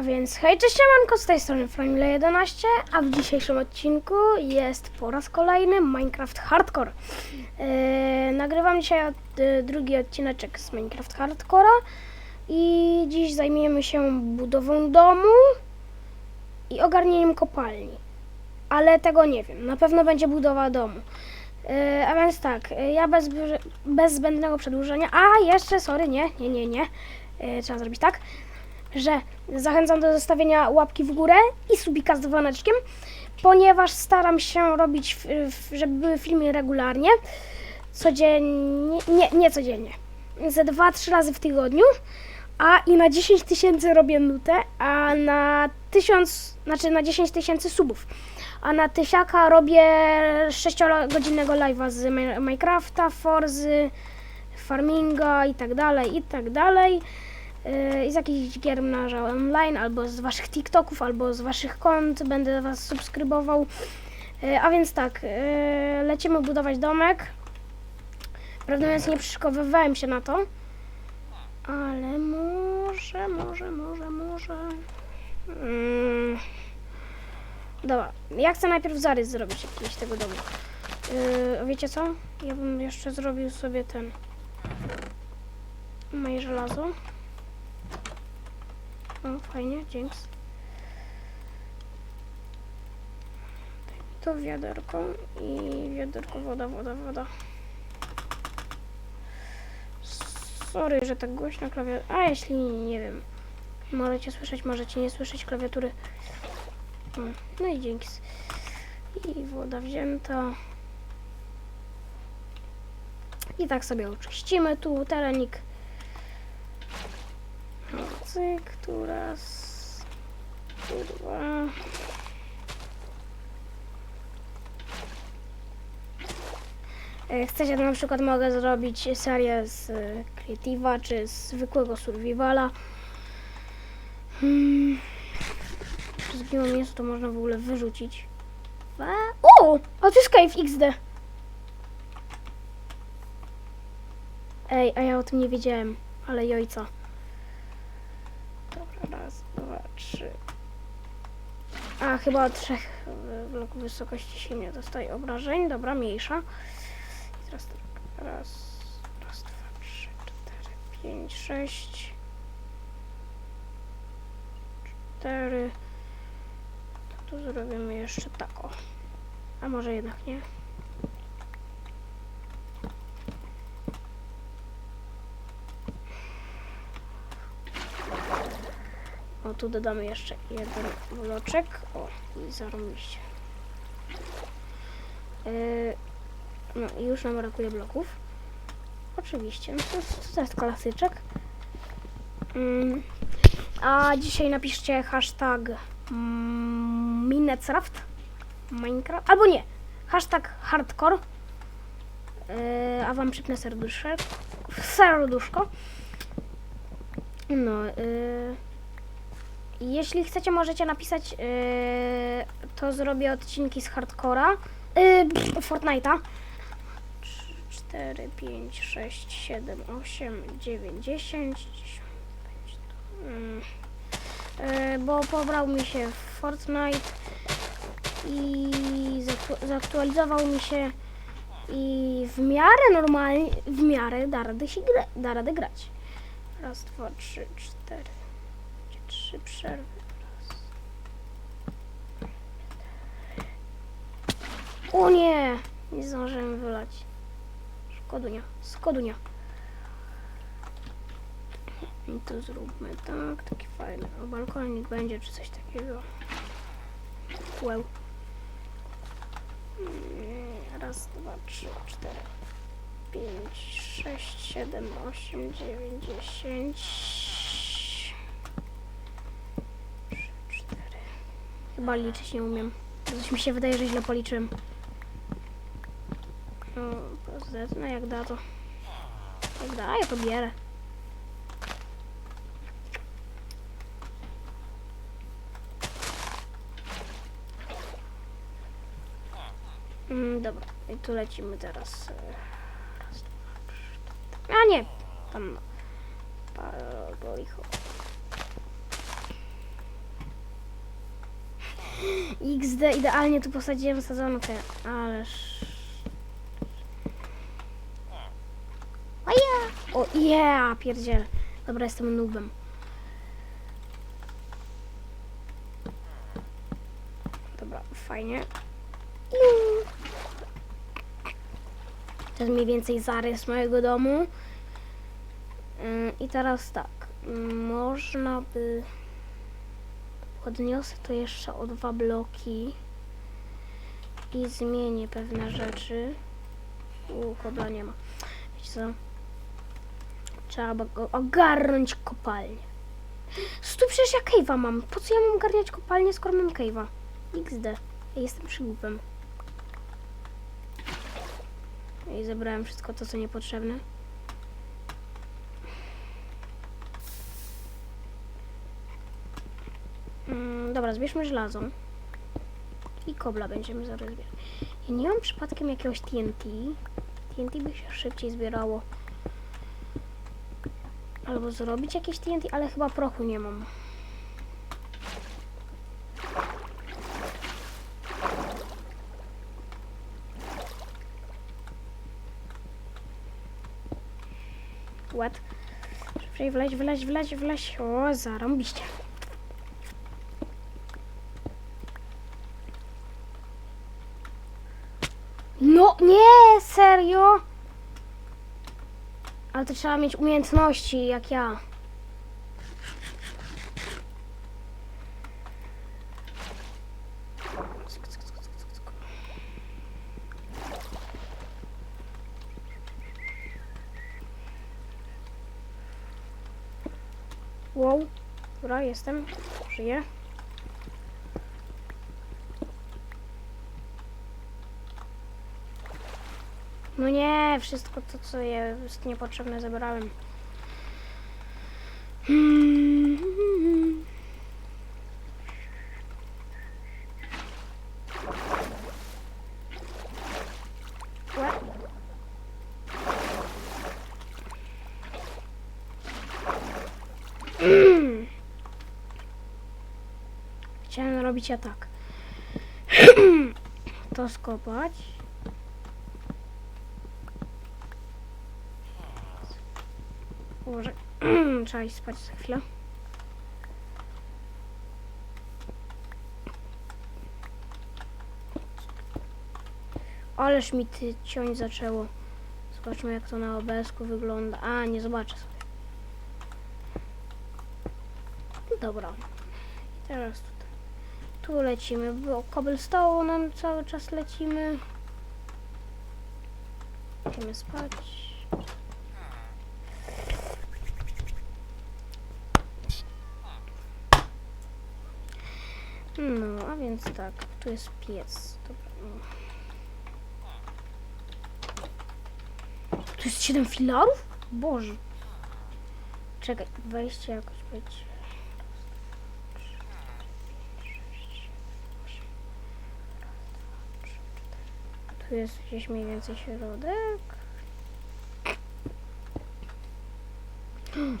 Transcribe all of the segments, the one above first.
A więc hej, cześć, siemanko, z tej strony Flamile11, a w dzisiejszym odcinku jest po raz kolejny Minecraft Hardcore. Yy, nagrywam dzisiaj od, y, drugi odcineczek z Minecraft Hardcora i dziś zajmiemy się budową domu i ogarnieniem kopalni. Ale tego nie wiem, na pewno będzie budowa domu. Yy, a więc tak, ja bez, bez zbędnego przedłużenia, a jeszcze, sorry, nie, nie, nie, nie, yy, trzeba zrobić tak że zachęcam do zostawienia łapki w górę i subika z dzwoneczkiem, ponieważ staram się robić, żeby były filmy regularnie, codziennie, nie, nie codziennie, ze 2-3 razy w tygodniu, a i na 10 tysięcy robię nutę, a na 1000, znaczy na 10 tysięcy subów, a na tysiaka robię 6-godzinnego live'a z Mi- Minecrafta, Forzy, farminga i tak dalej, i tak dalej. Yy, z jakichś gier mnaża online, albo z waszych TikToków, albo z waszych kont będę was subskrybował. Yy, a więc tak, yy, lecimy budować domek. Prawdę mówiąc nie przygotowywałem się na to. Ale może, może, może, może... Mm. Dobra, ja chcę najpierw zarys zrobić jakiś tego domu. Yy, wiecie co? Ja bym jeszcze zrobił sobie ten... Moje żelazo. O, fajnie, dzięki. To wiaderko i wiaderko woda, woda, woda. Sorry, że tak głośno klawiatura. A jeśli nie wiem, możecie słyszeć, możecie nie słyszeć klawiatury. Mm, No i dzięki. I woda wzięta. I tak sobie oczyścimy tu terenik. Cyk, tu raz, tu dwa. E, Chcecie, na przykład mogę zrobić serię z e, Creative'a, czy z zwykłego Survivala. Hmm. Zginęło mięso, to można w ogóle wyrzucić. O! A Cave XD. Ej, a ja o tym nie wiedziałem, ale jojca. 3. A, chyba od trzech e, bloków wysokości się nie dostaje obrażeń. Dobra, mniejsza. I teraz tak. Raz, raz, dwa, trzy, cztery, pięć, sześć. Cztery. To tu zrobimy jeszcze tako. A może jednak nie? Tu dodamy jeszcze jeden bloczek. O, i zarobiście. Yy, no i już nam brakuje bloków. Oczywiście, no to, to jest klasyczek. Ym, a dzisiaj napiszcie hashtag mm, Minecraft Minecraft, albo nie, hashtag hardcore. Yy, a wam przypnę serduszek, serduszko. No, yy, jeśli chcecie, możecie napisać, yy, to zrobię odcinki z hardcora, yy, Fortnite'a. 4, 5, 6, 7, 8, 9, 10. Yy, bo pobrał mi się Fortnite i zaktu- zaktualizował mi się i w miarę normalnie, w miarę da radę, się gra, da radę grać. Raz, dwa, trzy, cztery trzy przerwy. O nie! Nie zdążyłem wylać. Szkodunia, szkodunia. I to zróbmy tak, taki fajny. Balkonik będzie, czy coś takiego. Łeł. Mm, Raz, dwa, trzy, cztery, pięć, sześć, siedem, osiem, dziewięć, dziesięć. cztery. Chyba liczyć nie umiem. Coś mi się wydaje, że źle policzyłem. No, PZ, no jak da to. Jak da, ja to bierę. Mm, dobra, i tu lecimy teraz. e. A nie, tam. Palicho. XD idealnie tu posadziłem sadzonkę, ależ... O ja! O yeah, pierdziel. Dobra, jestem nubem. Dobra, fajnie. To jest mniej więcej zarys mojego domu. Ym, I teraz tak, ym, można by... Podniosę to jeszcze o dwa bloki i zmienię pewne rzeczy. U, kobla nie ma. Wiecie co? Trzeba go ogarnąć kopalnię. Stu, przecież ja cave'a mam. Po co ja mam ogarniać kopalnię, skoro mam cave'a? XD. Ja jestem przygłupem. I zebrałem wszystko to, co niepotrzebne. Mm, dobra, zbierzmy żelazo. I kobla będziemy zaraz zbierać. Ja nie mam przypadkiem jakiegoś TNT. TNT by się szybciej zbierało. Albo zrobić jakieś TNT, ale chyba prochu nie mam. What? Szybciej wleź, wleź, wleź, wleź. O, zarąbiście. No nie, serio? Ale to trzeba mieć umiejętności, jak ja. Wow, dobra, jestem, żyję. No nie, wszystko to, co jest niepotrzebne, zebrałem. Łe. Chciałem robić atak. To skopać. Może trzeba iść spać za chwilę. Ależ mi ty ciąć zaczęło. Zobaczmy jak to na OBS-ku wygląda. A, nie zobaczę sobie. Dobra. I teraz tutaj. Tu lecimy, bo cobblestone'em cały czas lecimy. Idziemy spać. No, a więc tak, tu jest piec. Dobra. no. Tu jest 7 filarów? Boże. Czekaj, wejście jakoś być. Tu jest gdzieś mniej więcej środek.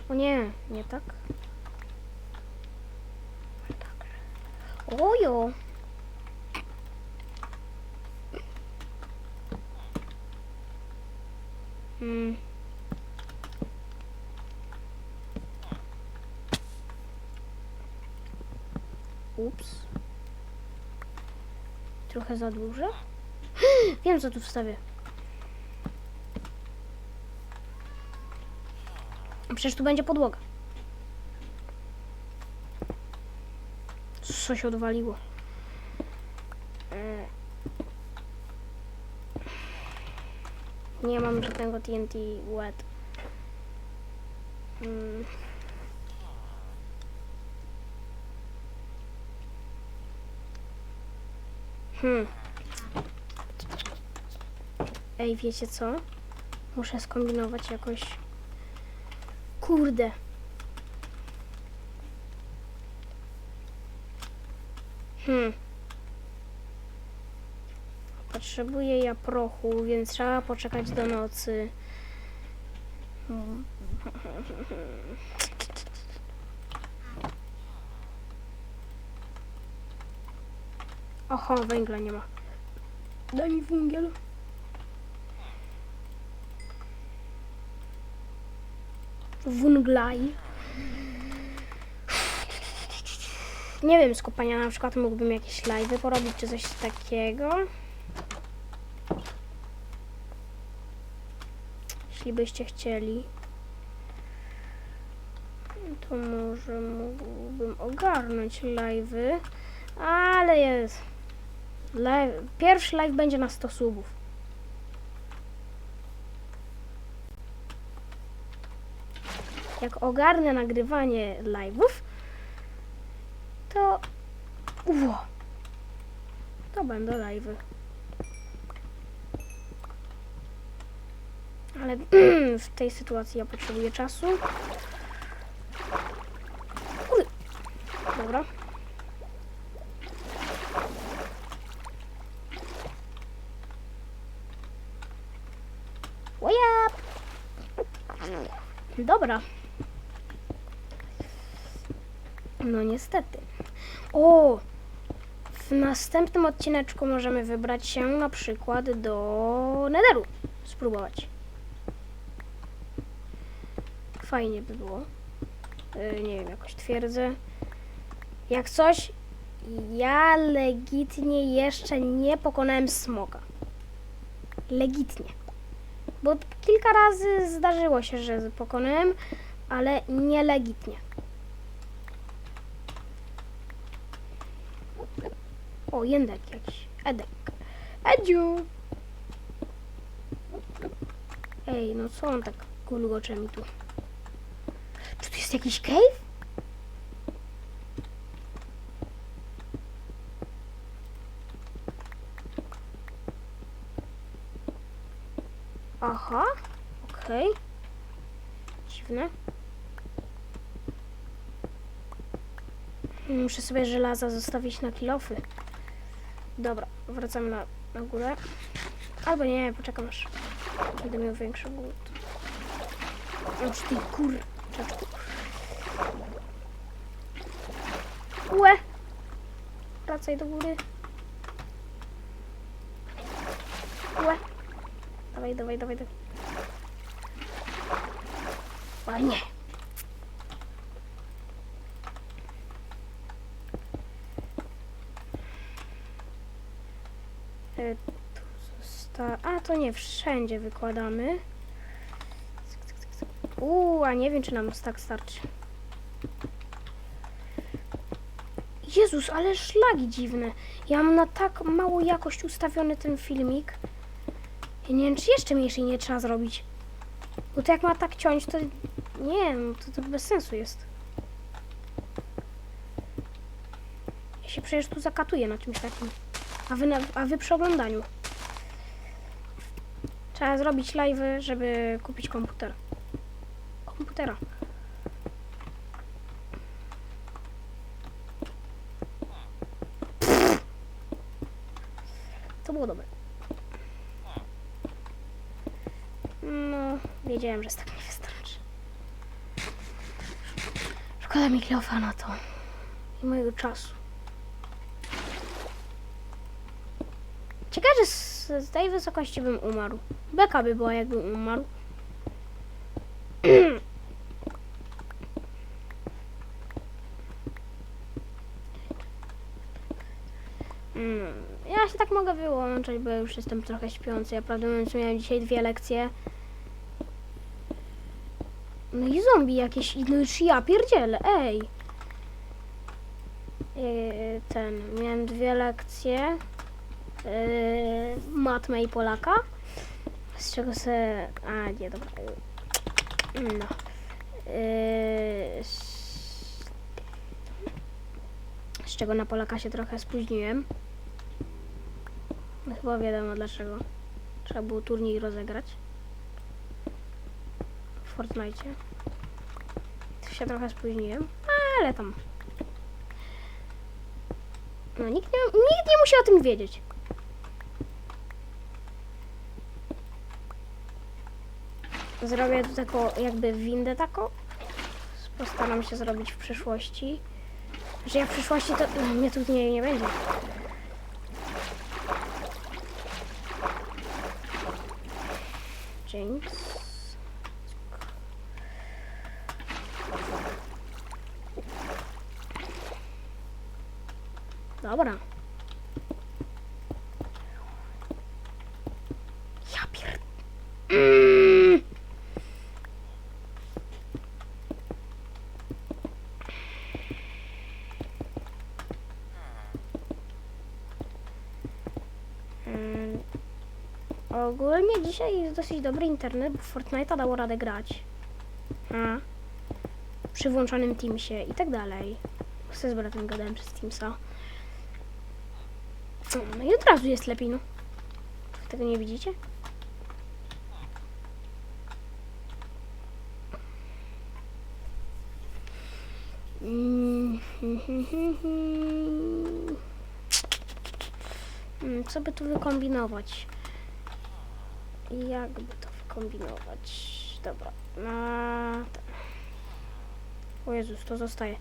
O nie, nie tak. Ojo. Hmm. Ups. Trochę za duże? Wiem, co tu wstawię. Przecież tu będzie podłoga. Co się odwaliło? E. Nie mam żadnego TNT wet. Mm. Hmm. Ej, wiecie co? Muszę skombinować jakoś. Kurde. Hmm. Potrzebuję ja prochu, więc trzeba poczekać do nocy. Oho, węgla nie ma. Daj mi węgiel. Wunglaj. Nie wiem, z kopania na przykład mógłbym jakieś live'y porobić, czy coś takiego. Jeśli byście chcieli, to może mógłbym ogarnąć live'y, ale jest. Live, pierwszy live będzie na 100 subów. Jak ogarnę nagrywanie live'ów, to... Ło, to będą live'y. Ale w tej sytuacji ja potrzebuję czasu. Uj. Dobra. Ojap! Dobra. No niestety. O! W następnym odcineczku możemy wybrać się na przykład do Netheru. Spróbować. Fajnie by było. Yy, nie wiem, jakoś twierdzę. Jak coś, ja legitnie jeszcze nie pokonałem smoka. Legitnie. Bo kilka razy zdarzyło się, że pokonałem, ale nie legitnie. O, jędek jakiś. Edek. Edziu! Ej, no co on tak gulgocze mi tu? Jest jakiś cave? Aha, okej. Dziwne. Muszę sobie żelaza zostawić na kilofy. Dobra, wracamy na, na górę. Albo nie, poczekam aż będę miał większy głód. Aż ty kurczaczku. Łe! Wracaj do góry. Łe! Dawaj, dawaj, dawaj, dawaj. Ładnie. E, tu zosta- A, to nie wszędzie wykładamy. Uuu, a nie wiem, czy nam tak starczy. Jezus, ale szlagi dziwne. Ja mam na tak małą jakość ustawiony ten filmik. Ja nie wiem, czy jeszcze mniejszej nie trzeba zrobić. Bo to jak ma tak ciąć, to nie no, to, to bez sensu jest. Ja się przecież tu zakatuję na czymś takim. A wy, na, a wy przy oglądaniu. Trzeba zrobić live, żeby kupić komputer. Komputera. To było dobre. No, wiedziałem, że z tak nie wystarczy. Szkoda mi kilofa na to. I mojego czasu. Ciekawe, że z, z tej wysokości bym umarł. Beka by była, jakbym umarł. Mm, Ja się tak mogę wyłączyć, bo już jestem trochę śpiący. Ja prawdę mówiąc miałem dzisiaj dwie lekcje. No i zombie jakieś, no już ja pierdzielę, ej. Yy, Ten, miałem dwie lekcje. Yy, matmę i Polaka. Z czego se... A, nie, dobra. No. Yy, z... z czego na Polaka się trochę spóźniłem. No chyba wiadomo dlaczego. Trzeba było turniej rozegrać. Fortnite się trochę spóźniłem, ale tam. No nikt nie, nikt nie musi o tym wiedzieć. Zrobię tu taką jakby windę taką. Postaram się zrobić w przyszłości. Że ja w przyszłości to... No, mnie tu nie, nie będzie. Dzięki. Dobra. Ja pier... Mm. Mm. Ogólnie dzisiaj jest dosyć dobry internet, bo w Fortnite'a dało radę grać. A. Przy włączonym Teamsie i tak dalej. Chcę z bratem gadałem przez Teamsa. No i od razu jest lepiej, no. Tego nie widzicie? Mm, Co by tu wykombinować? Jakby to wykombinować? Dobra. Ten. O Jezus, to zostaje.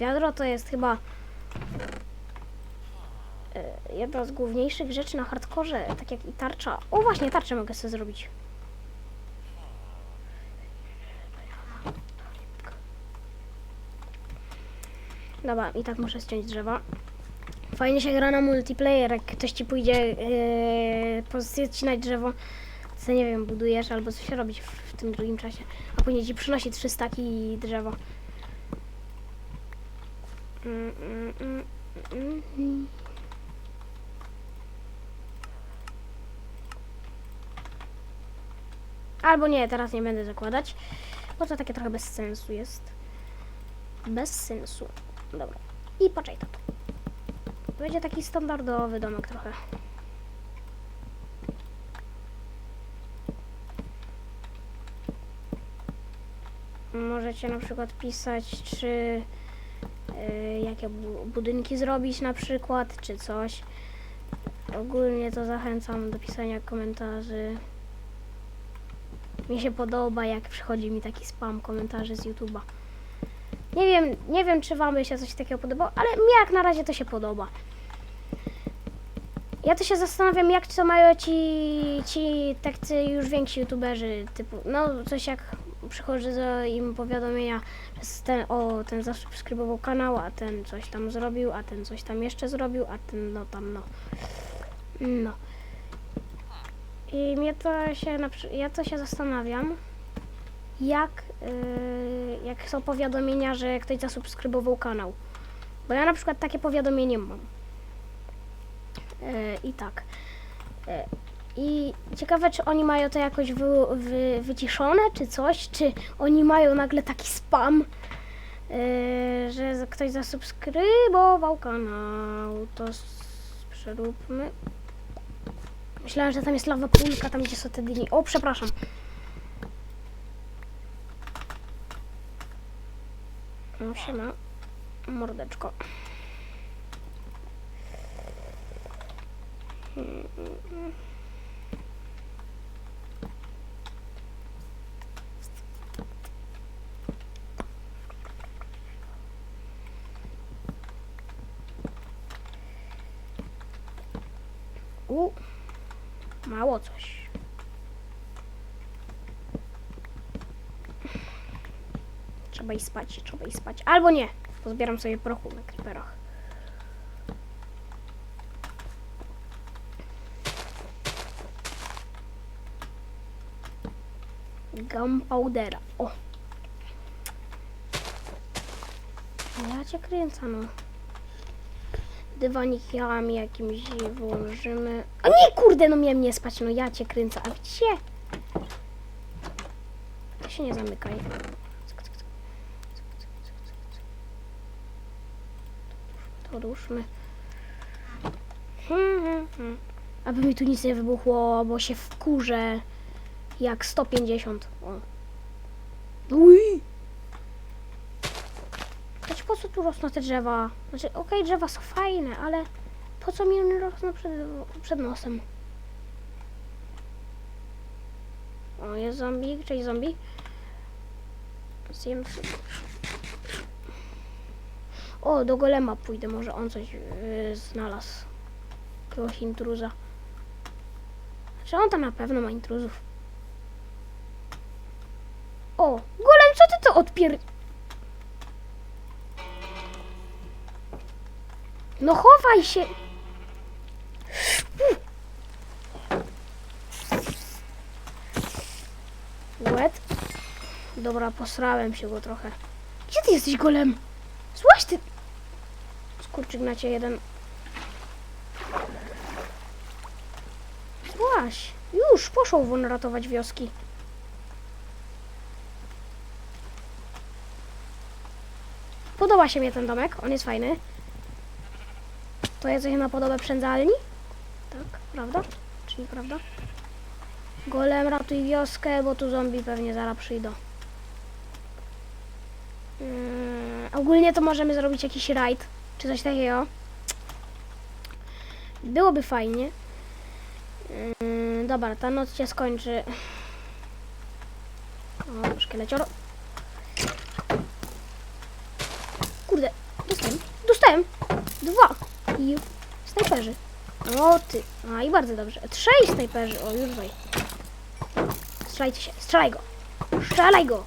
Wiadro to jest chyba jedna z główniejszych rzeczy na hardkorze, tak jak i tarcza. O właśnie, tarczę mogę sobie zrobić. Dobra, i tak muszę ściąć drzewa. Fajnie się gra na multiplayer, jak ktoś ci pójdzie yy, pozycję odcinać drzewo, co nie wiem, budujesz albo coś robić w, w tym drugim czasie, a później ci przynosi trzy staki drzewa. Mm, mm, mm, mm, mm. Albo nie, teraz nie będę zakładać, bo to takie trochę bez sensu jest. Bez sensu. Dobra. I poczekaj to. Będzie taki standardowy domek trochę. Możecie na przykład pisać, czy y, jakie bu- budynki zrobić na przykład, czy coś. Ogólnie to zachęcam do pisania komentarzy. Mi się podoba, jak przychodzi mi taki spam komentarzy z YouTube'a. Nie wiem, nie wiem, czy wam by się coś takiego podobało, ale mi jak na razie to się podoba. Ja to się zastanawiam, jak to mają ci, ci tacy już więksi youtuberzy, typu, no coś jak przychodzą im powiadomienia, że ten, o, ten zasubskrybował kanał, a ten coś tam zrobił, a ten coś tam jeszcze zrobił, a ten no tam no. No. I mnie to się, ja to się zastanawiam, jak, yy, jak są powiadomienia, że ktoś zasubskrybował kanał. Bo ja na przykład takie powiadomienie mam. Yy, I tak. Yy, I ciekawe, czy oni mają to jakoś wy, wy, wyciszone, czy coś, czy oni mają nagle taki spam, yy, że ktoś zasubskrybował kanał. To przeróbmy. Myślałem, że tam jest lawa pulka, tam gdzie są te dyni. O, przepraszam. No siema, mordeczko. U, mało coś. Trzeba iść spać, trzeba iść spać. Albo nie, pozbieram sobie prochu na creeperach. Gunpowdera. O! Ja cię kręcę, no. Dywanikami jakimś włożymy. A nie, kurde, no miałem nie spać, no ja cię kręcę. A gdzie? To się nie zamykaj. Ruszmy. Hmm, hmm, hmm. Aby mi tu nic nie wybuchło, bo się wkurzę. Jak 150. O tu rosną te drzewa? Znaczy, okej, okay, drzewa są fajne, ale po co mi one rosną przed, przed nosem? O, jest zombie, cześć zombie. Zjem O, do golema pójdę, może on coś yy, znalazł. Jakiegoś intruza. Znaczy on tam na pewno ma intruzów. O, golem, co ty to odpier... No chowaj się! Łet. Dobra, posrałem się go trochę. Gdzie ty jesteś golem? Złaś ty! Skurczyk na cię jeden. Złaś! Już, poszło won ratować wioski. Podoba się mi ten domek, on jest fajny. To jest coś na podobę przędzalni? Tak, prawda? Czy nieprawda? Golem ratuj wioskę, bo tu zombie pewnie zaraz przyjdą. Mm, ogólnie to możemy zrobić jakiś rajd, czy coś takiego. Byłoby fajnie. Mm, dobra, ta noc się skończy. O, szkielecior. Kurde, dostałem, dostałem. Dwa. I snajperzy. O ty. A i bardzo dobrze. Trzej snajperzy. O, już dwaj. Strzelajcie się. Strzelaj go. Strzelaj go.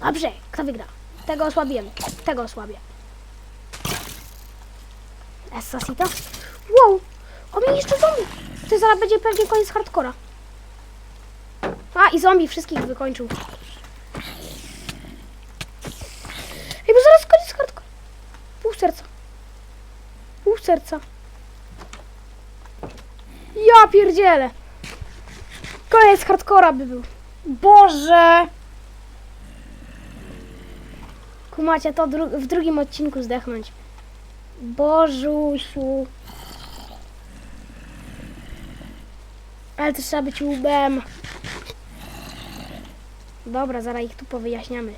Dobrze. Kto wygra? Tego osłabiłem. Tego osłabię. Essasita? Wow. O mnie jeszcze zombie. To zaraz będzie pewnie koniec hardcora. A i zombie wszystkich wykończył. Ej, bo zaraz koniec hardcora. Pół serca. Pół serca. Ja pierdzielę. Koniec hardcora by był. Boże! Kumacie, to dru w drugim odcinku zdechnąć. Bożusiu. Ale to trzeba być łbem. Dobra, zaraz ich tu powyjaśniamy.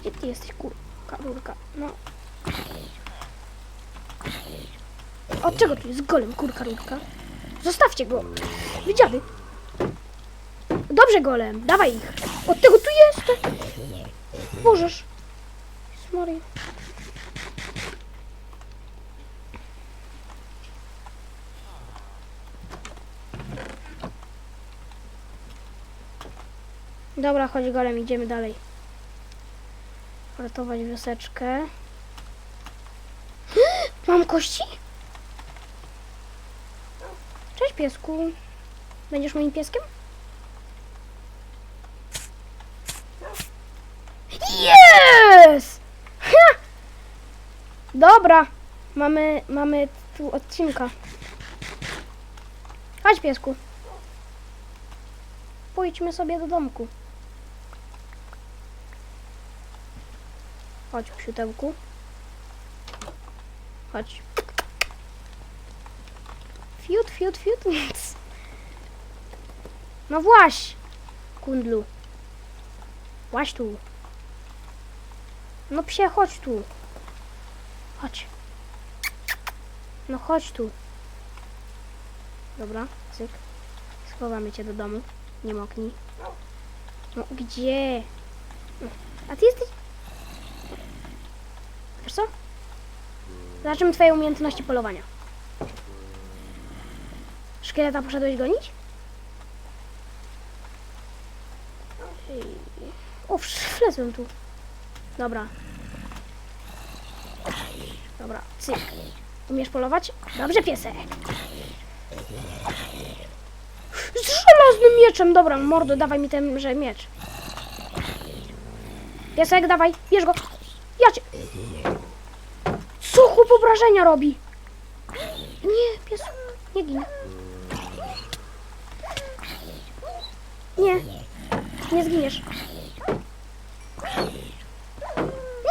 Gdzie ty jesteś, kurka, rurka? No. Od czego tu jest golem, kurka, rurka? Zostawcie go! Wy dziady! Dobrze, golem, dawaj ich! Od tego tu jest! Możesz! Maria. Dobra, chodź golem, idziemy dalej. Ratować wioseczkę. Mam kości? Cześć piesku. Będziesz moim pieskiem? Yes! Ha! Dobra, mamy, mamy tu odcinka. Chodź piesku. Pójdźmy sobie do domku. Chodź, psiutełku. Chodź. Fiut, fiut, fiut. No właś, kundlu. Właś tu. No psie, chodź tu. Chodź. No chodź tu. Dobra, cyk. Schowamy cię do domu. Nie moknij. No gdzie? A ty jesteś... Wiesz co? Zobaczymy twoje umiejętności polowania. Szkieleta poszedłeś gonić? O, wlezłem tu. Dobra. Dobra, cyk. Umiesz polować? Dobrze, piesek. Z żelaznym mieczem. Dobra, mordo, dawaj mi ten że miecz. Piesek, dawaj, bierz go. Ja cię... Chłop obrażenia robi? Nie, pies, nie gin. Nie, nie zginiesz.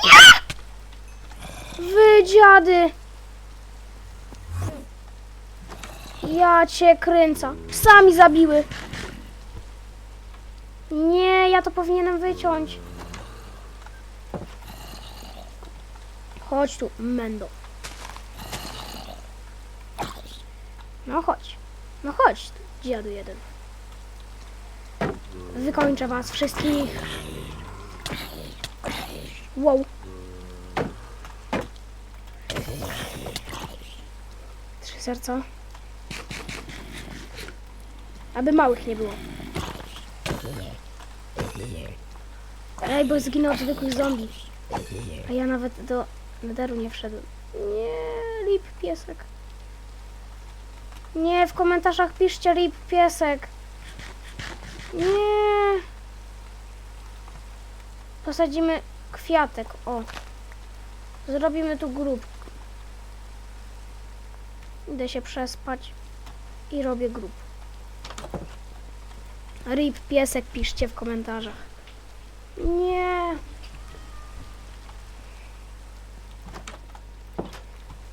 Nie! Wy dziady! Ja cię kręcę. Sami zabiły. Nie, ja to powinienem wyciąć. Chodź tu, Mendo. No chodź. No chodź, dziadu jeden. Wykończę was wszystkich. Wow. Trzy serca. Aby małych nie było. Ej, bo zginął od zwykłych zombie. A ja nawet do nederu nie wszedłem. Nie, rip piesek. Nie, w komentarzach piszcie rip piesek. Nie. Posadzimy kwiatek, o. Zrobimy tu grób. Idę się przespać i robię grób. Rip piesek piszcie w komentarzach. Nie.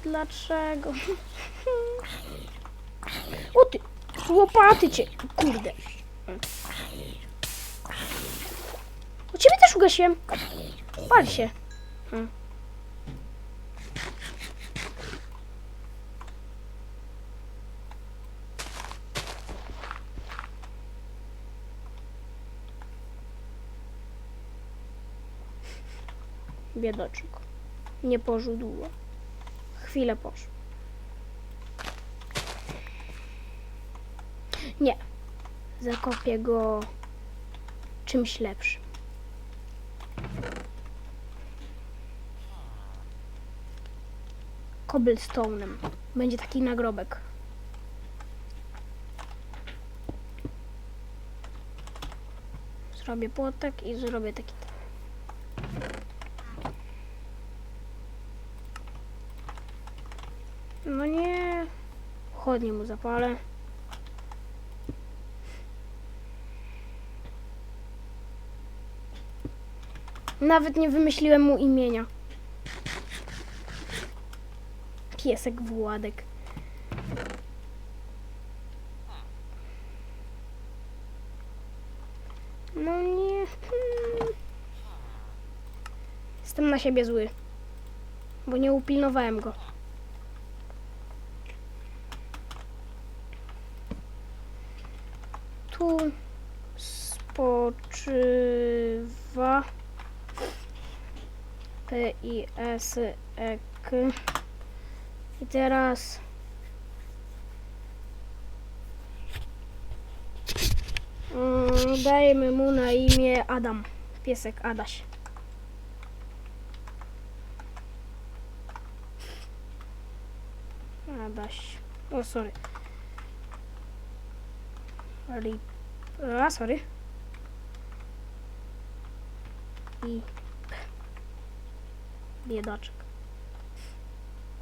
Dlaczego? O ty! Łopaty cię! Kurde. O ciebie też ugasiłem. Pal się. Biedoczek. Nie pożył długo. Chwilę poszł. Nie. Zakopię go czymś lepszym. Cobblestone'em. Będzie taki nagrobek. Zrobię płotek i zrobię taki. No nie. Chodnie mu zapalę. Nawet nie wymyśliłem mu imienia. Piesek Władek. No nie. Hmm. Jestem na siebie zły. Bo nie upilnowałem go. Tu spoczywa P I S E K i teraz mm, dajemy mu na imię Adam piesek Adaś Adaś o sorry Rip. A, sorry. I. Biedaczek.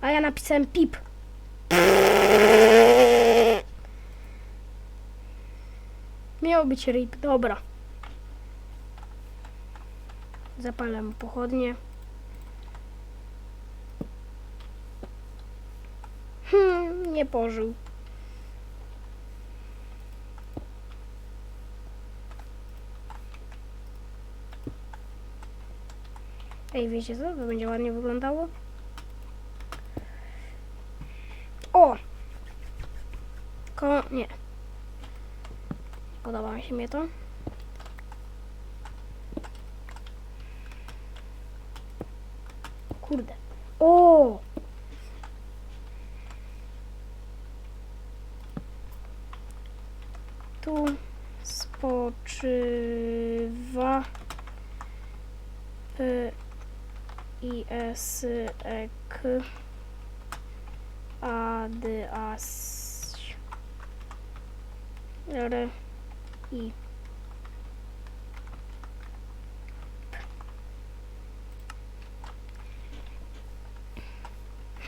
A ja napisałem pip. Miał być rip, dobra. Zapalę mu pochodnie. Hmm, nie pożył. Ej, wiecie co? To będzie ładnie wyglądało. O! Ko... nie. Podoba mi się mnie to. Kurde. O! Tu spoczywa P I S E K A D A S R I.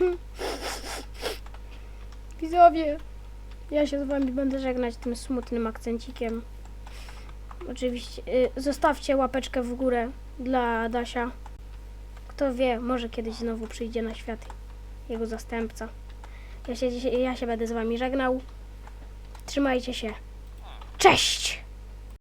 Widzowie, ja się z wami będę żegnać tym smutnym akcencikiem. Oczywiście, y, zostawcie łapeczkę w górę dla Dasia. Kto wie, może kiedyś znowu przyjdzie na świat jego zastępca. Ja się, ja się będę z wami żegnał. Trzymajcie się. Cześć!